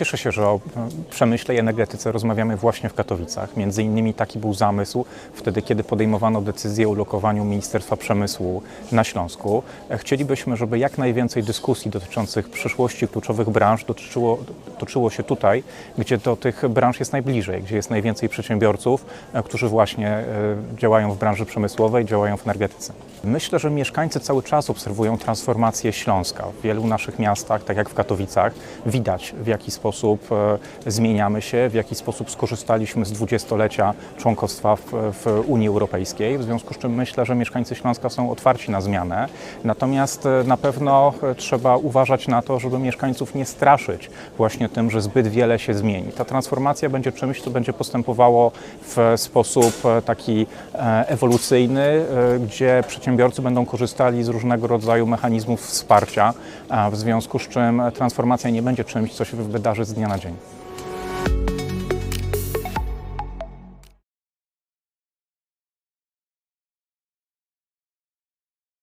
Cieszę się, że o przemyśle i energetyce rozmawiamy właśnie w Katowicach. Między innymi taki był zamysł wtedy, kiedy podejmowano decyzję o ulokowaniu Ministerstwa Przemysłu na Śląsku. E, Chcielibyśmy, żeby jak najwięcej dyskusji dotyczących przyszłości kluczowych branż dotyczyło, toczyło się tutaj, gdzie do tych branż jest najbliżej, gdzie jest najwięcej przedsiębiorców, e, którzy właśnie e, działają w branży przemysłowej, działają w energetyce. Myślę, że mieszkańcy cały czas obserwują transformację Śląska. W wielu naszych miastach, tak jak w Katowicach, widać w jaki sposób e, zmieniamy się, w jaki sposób skorzystaliśmy z dwudziestolecia członkostwa w, w Unii Europejskiej. W związku z czym myślę, że mieszkańcy Śląska są otwarci na zmianę. Natomiast e, na pewno e, trzeba uważać na to, żeby mieszkańców nie straszyć właśnie tym, że zbyt wiele się zmieni. Ta transformacja będzie czymś, co będzie postępowało w sposób taki ewolucyjny, gdzie przedsiębiorcy będą korzystali z różnego rodzaju mechanizmów wsparcia, w związku z czym transformacja nie będzie czymś, co się wydarzy z dnia na dzień.